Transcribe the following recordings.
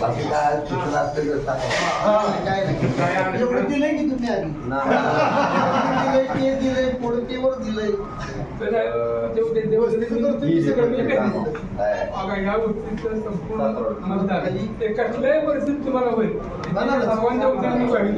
बाकी काय सूचना असतील तर सांगा. एवढं दिलंय की तुम्ही आधी दिलंय ते दिलंय पुढे ते दिलंय कसल्याही तुम्हाला होईल सर्वांच्या वतीने मी ग्वाही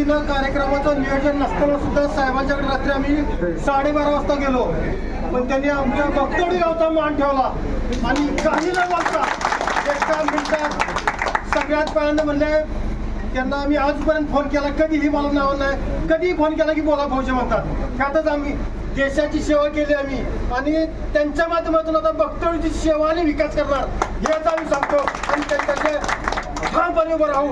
पद्धतीनं कार्यक्रमाचं नियोजन नसताना सुद्धा साहेबांच्याकडे रात्री आम्ही साडेबारा वाजता गेलो. पण त्यांनी आमच्या भक्तडी गावचा मान ठेवला. आणि काही न बघता एका मिनिटात सगळ्यात पहिल्यांदा म्हणले त्यांना आम्ही आजपर्यंत फोन केला कधीही मला नाव नाही. कधीही फोन केला की बोला भाऊजी म्हणतात. त्यातच आम्ही देशाची सेवा केली आम्ही. आणि त्यांच्या माध्यमातून आता भक्तडीची सेवा आणि विकास करणार हेच आम्ही सांगतो. आणि त्यांच्या ठामपणे उभं राहू.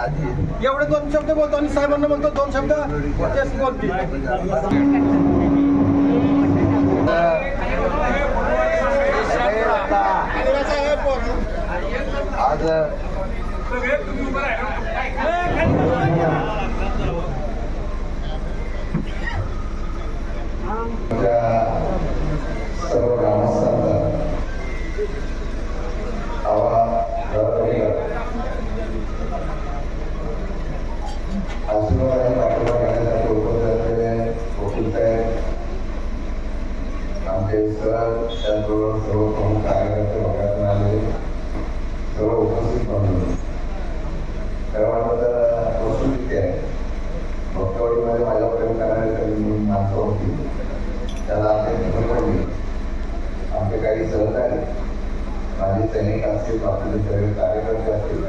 आधी एवढे दोन शब्द बोलतो आणि साहेबांना म्हणतो दोन शब्द तेच बोलतील. आज काही होती त्याला आम्ही पकडली आमचे काही सहकारी माझे सैनिक असतील आपले सगळे कार्यकर्ते असतील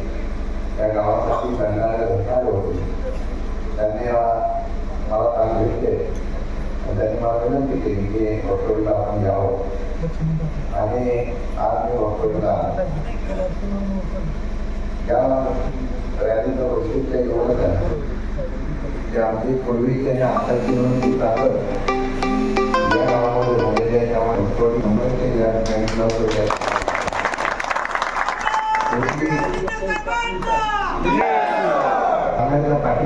त्या गावासाठी लढणारे रत्नारे होते त्यांनी मला मला काल भेटले त्यांनी मला विनंती केली की भक्तवाडीला आपण यावं आणि आज मी भक्तवाडीला या रॅलीचं वैशिष्ट्य एवढंच आहे त्या आमची पूर्वी आणि आताची म्हणून ती ताकद या गावामध्ये झालेली आहे त्यामुळे भक्तवाडी मुंबईचे या ठिकाणी. न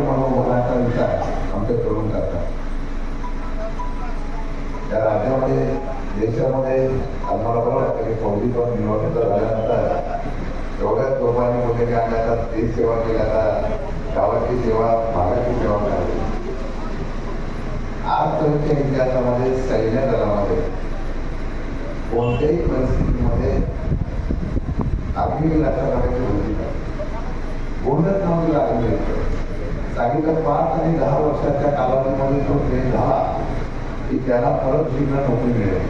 आम्हाला होण्याचा विचार आमचे राज्यामध्ये देशामध्ये आम्हाला बरं वाटतं की फौजी पण झाल्यानंतर एवढ्याच लोकांनी बोलले की जातात देश सेवा केल्या जातात गावाची सेवा भागाची सेवा आजपर्यंत इतिहासामध्ये सैन्य दलामध्ये कोणत्याही परिस्थितीमध्ये आगली लक्षात राखायची भूमिका बोलत नव्हती सांगितलं पाच आणि दहा वर्षाच्या कालावधीमध्ये जो ते झाला की त्याला परत जिल्हा नोकरी मिळेल.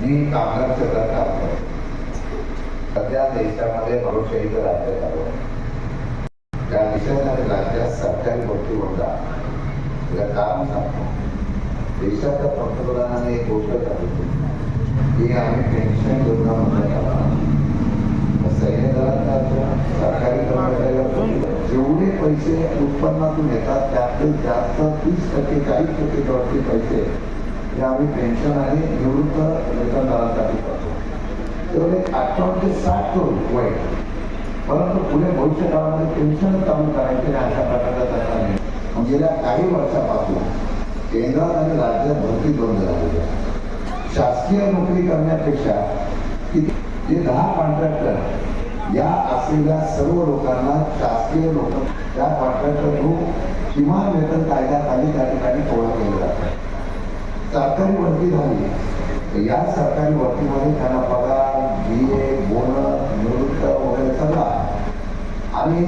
मी कामगार क्षेत्रात काम करतो. सध्या देशामध्ये भविष्यही राज्य चालू त्या देशाच्या राज्यात सरकारी भरती होता तिला कारण सांगतो. देशाच्या पंतप्रधानाने एक गोष्ट सांगितली. की आम्ही पेन्शन योजना म्हणून सैन्य दलाचा सरकारी कर्मचारी जेवढे पैसे उत्पन्नातून येतात त्यातले जास्त तीस टक्के चाळीस टक्के वरती पैसे हे आम्ही पेन्शन आणि निवृत्त वेतनदारांसाठी करतो. तेवढे अठ्ठावन्न ते साठ करू वय. परंतु पुढे भविष्य काळामध्ये पेन्शन चालू करायचे अशा प्रकारचा त्याचा निर्णय. गेल्या काही वर्षापासून केंद्र आणि राज्यात भरती बंद झालेली आहे शासकीय नोकरी करण्यापेक्षा किती जे दहा कॉन्ट्रॅक्टर या असलेल्या सर्व लोकांना शासकीय लोक त्या कॉन्ट्रॅक्टर थ्रू किमान वेतन कायद्याखाली त्या ठिकाणी गोळा केलं जातं. सरकारी भरती झाली. तर या सरकारी भरतीमध्ये त्यांना पगार बी ए बोनस निवृत्त वगैरे सगळा आणि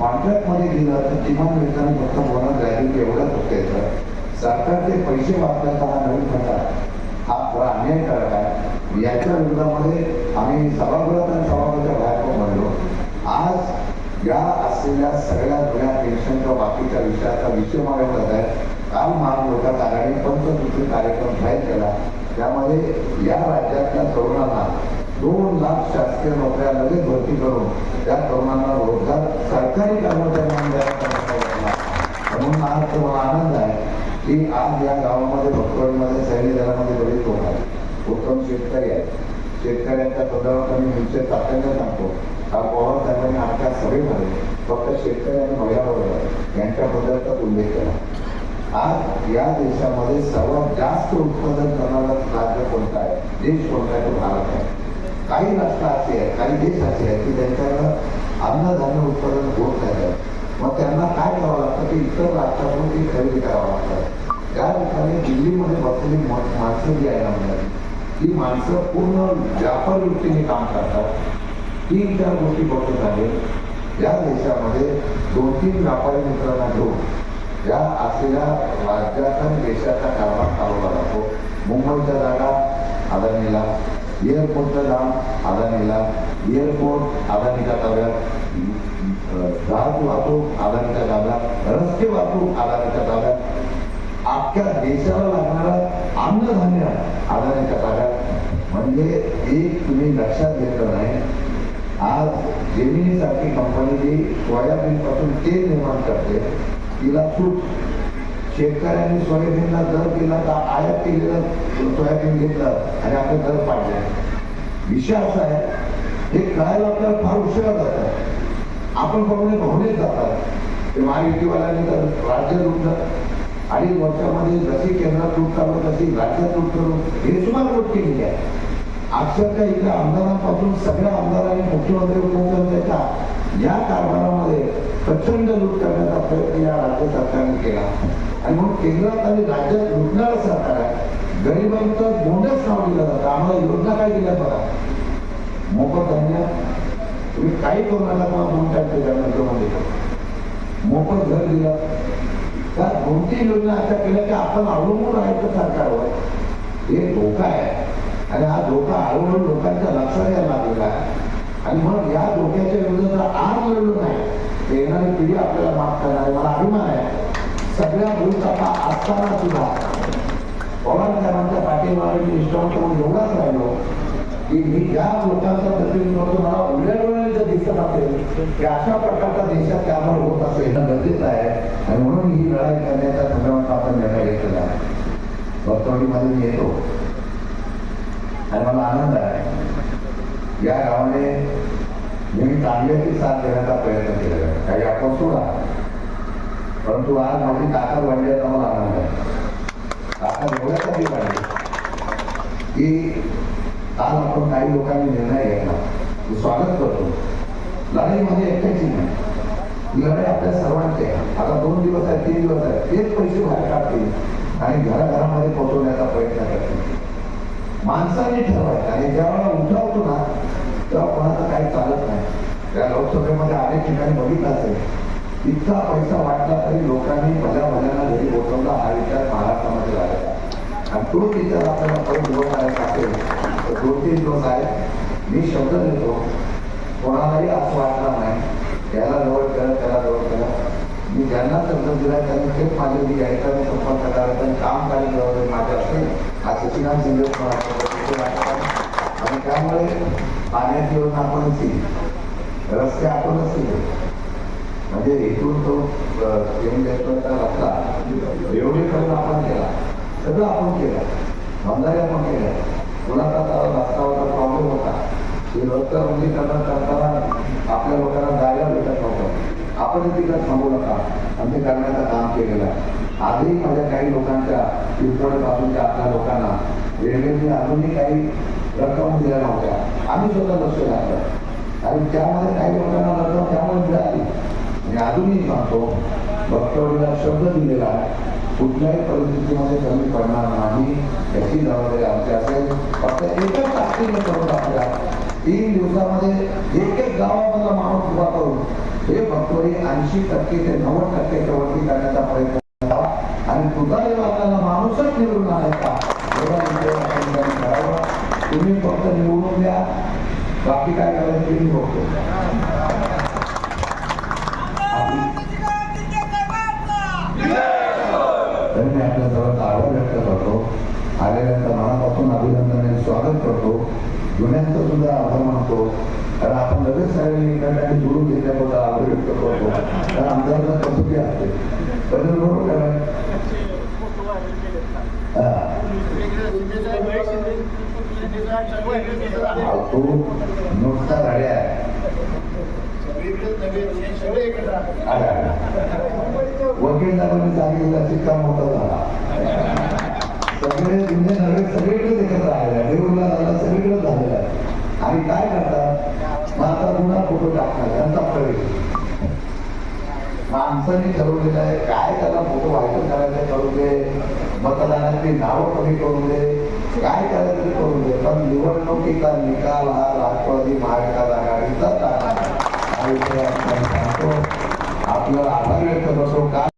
कॉन्ट्रॅक्टमध्ये गेलं तर किमान वेतन फक्त बोनस ग्रॅज्युएट एवढंच होतं याचं सरकारचे पैसे वापरायचा हा नवीन प्रकार हा थोडा अन्यायकारक आहे. याच्या विरोधामध्ये आम्ही सभागृहात आणि सभागृहाच्या बाहेर पण म्हणलो आज या असलेल्या सगळ्या जुन्या पेन्शन किंवा बाकीच्या विषयाचा विषय मागे आहे. काल महान आघाडी पंचसूत्री कार्यक्रम जाहीर केला. त्यामध्ये या राज्यातल्या तरुणांना दोन लाख शासकीय नोकऱ्या लगेच भरती करून त्या तरुणांना रोजगार सरकारी कर्मचाऱ्यांना म्हणून आज तुम्हाला आनंद आहे की आज या गावामध्ये भक्तवाडीमध्ये सैन्य दलामध्ये बरेच लोक आहेत. उत्तम शेतकरी आहेत. शेतकऱ्यांच्या संदर्भात आम्ही निश्चित तात्याने सांगतो. हा पवार साहेबांनी आजच्या सभेमध्ये फक्त शेतकरी आणि महिलावर यांच्याबद्दलचाच उल्लेख केला. आज या देशामध्ये सर्वात जास्त उत्पादन करणारा राज्य कोणता आहे? देश कोणता आहे? तो भारत आहे. काही राष्ट्र असे आहेत काही देश असे आहेत की ज्यांच्याकडं अन्नधान्य उत्पादन होत नाही. मग त्यांना काय करावं लागतं? की इतर राष्ट्रातून ते खरेदी करावं लागतं. त्या ठिकाणी दिल्लीमध्ये बसलेली माणसं जी आहे ना म्हणजे ती माणसं पूर्ण व्यापार वृत्तीने काम करतात. तीन चार गोष्टी बघत आहेत या देशामध्ये दोन तीन व्यापारी मित्रांना घेऊन या असलेल्या राज्याचा आणि देशाचा कारभार चालवला जातो. मुंबईच्या जागा आदरणीला एअरपोर्टचं काम अदानीला एअरपोर्ट अदानीच्या ताब्यात? अं, जहाज वाहतूक अदानीच्या ताब्यात? रस्ते वाहतूक अदानीच्या ताब्यात? अख्ख्या देशाला लागणारा अन्नधान्य अदानीच्या ताब्यात? म्हणजे एक तुम्ही लक्षात घेतलं नाही. आज जेमिनीसारखी कंपनी जी सोयाबीन पासून तेल निर्माण करते तिला सूट शेतकऱ्यांनी सोयाबीनला दर दिला तर आयात केलेलं सोयाबीन घेतलं आणि आपलं दर पाडलं. विषय असा आहे हे कळायला आपल्याला फार उशिरा जातात आपण बघणे भावनेत जातात ते महायुतीवाल्यांनी तर राज्य लुटलं. अडीच वर्षामध्ये जशी केंद्रात लूट चालू तशी राज्यात लूट करून हे सुद्धा लूट केलेली आहे. अक्षरशः इथल्या आमदारांपासून सगळ्या आमदारांनी मुख्यमंत्री उपमुख्यमंत्र्यांच्या या कारभारामध्ये प्रचंड लूट करण्याचा प्रयत्न या राज्य सरकारने केला. आणि म्हणून केंद्रात आणि राज्यात लुटणारं सरकार आहे. गरिबांचं बोंडच नाव दिलं जातं. आम्हाला योजना काय दिल्या बघा. मोफत धान्य. तुम्ही काही करू नका तुम्हाला दोन टाइम त्याच्यानंतर मोफत घर दिलं. त्या कोणती योजना अशा केल्या की आपण अवलंबून राहायचं सरकारवर. हे धोका आहे. आणि हा धोका हळूहळू लोकांच्या लक्षात यायला लागलेला आहे. आणि मग या धोक्याच्या विरुद्ध जर आज लढलो नाही. येणारी पिढी आपल्याला माफ करणार आहे. मला अभिमान आहे. सगळ्या भूलथापा असताना सुद्धा पवार साहेबांच्या पाठीमागे मी निष्ठावंत म्हणून एवढाच राहिलो की मी ज्या लोकांचा प्रतिनिधित्व करतो मला उघड्या दिसत असेल की अशा प्रकारचा देशात त्यामुळे होत असेल. गरजेचं आहे. आणि म्हणून ही लढाई करण्याच्या संदर्भात आपण निर्णय घेतलेला आहे. भक्तवाडीमध्ये मी येतो. आणि मला आनंद आहे. या गावाने मी चांगल्याची साथ देण्याचा प्रयत्न केलेला आहे. काही आपण सोडा परंतु आज माझी ताकद वाढली आता मला आनंद आहे ताकद एवढ्यासाठी वाढली की काल आपण काही लोकांनी निर्णय घेतला. स्वागत करतो. लढाईमध्ये म्हणजे एकट्याची नाही. लढाई आपल्या सर्वांची आहे. आता दोन दिवस आहेत तीन दिवस आहेत. तेच पैसे बाहेर काढतील आणि घराघरामध्ये पोहोचवण्याचा प्रयत्न करतील. माणसांनी ठरवायचं आणि ज्यावेळेला उठावतो ना तेव्हा कोणाचं काही चालत नाही. त्या लोकसभेमध्ये अनेक ठिकाणी बघितलं असेल. इतका पैसा वाटला तरी लोकांनी भल्या मजाला घरी पोहोचवला हा विचार महाराष्ट्रामध्ये झालेला आहे. आणि तो विचार आपल्याला परत उभं आहेत असेल तर दोन तीन दिवस आहेत. मी शब्द देतो. कोणालाही असं वाटलं नाही. याला जवळ करा त्याला जवळ करा मी ज्यांना शब्द दिला त्यांनी थेट माझ्या मी यायचा मी संपर्क करायचा आणि काम करायला जवळ माझ्या असेल. हा सचिनाम शिंदे आणि त्यामुळे पाण्याची योजना आपणच केली रस्ते आपणच केले म्हणजे इथून तो केंद्राचा रस्ता एवढीपर्यंत आपण केला. सगळं आपण केलं. बंधारे आपण केलं. कोणाचा रस्त्यावरचा प्रॉब्लेम होता. ते रस्ता रुंदीकरण करताना आपल्या लोकांना जायला भेटत नव्हतं. आपण तिकडे थांबू नका. आणि ते करण्याचं काम केलेलं आहे. आजही माझ्या काही लोकांच्या पिंपळ आपल्या लोकांना रेल्वेने अजूनही काही रक्कम दिल्या नव्हत्या. आम्ही स्वतः लक्ष घातलं आणि त्यामध्ये काही लोकांना रक्कम त्यामुळे मिळाली. आणि अजूनही सांगतो भक्तवडीला शब्द दिलेला आहे. कुठल्याही परिस्थितीमध्ये कमी पडणार नाही याची जबाबदारी आमची असेल. फक्त एकच ताकदीने करून टाकल्या तीन दिवसामध्ये एक एक गावामधला माणूस उभा करून हे भक्तवडी ऐंशी टक्के ते नव्वद टक्क्याच्या वरती करण्याचा प्रयत्न करावा आणि तुझा देवाला माणूसच निवडून आणायचा. एवढा तुम्ही फक्त निवडून द्या. बाकी काय करायचं तुम्ही बघतो. तरी मी आपल्या जवळ आभार व्यक्त करतो. आलेल्यांचं मनापासून अभिनंदन आणि स्वागत करतो. जुन्यांचं सुद्धा आभार मानतो. कारण आपण लगेच सगळ्यांनी एकमेकांनी जोडून घेतल्याबद्दल आभार व्यक्त करतो. कारण आमदारांना कसोटी असते. पण बरोबर तो नुसता गाड्या आहे आला, आला. वकील साहेबांनी सांगितलं झाला सगळे जुने नवे सगळीकडे एकत्र आलेले आहे देऊळला झाला सगळीकडे झालेला आहे आणि काय करतात? मग आता पुन्हा फोटो टाकणार त्यांचा प्रवेश माणसाने ठरवलेलं आहे काय त्याला फोटो व्हायरल करायचं करू दे मतदानाची नावं कमी करू दे काय करायचं करू दे पण निवडणुकीचा निकाल हा राष्ट्रवादी महाविकास आघाडीचाच आपल्याला आधार व्यक्त करतो का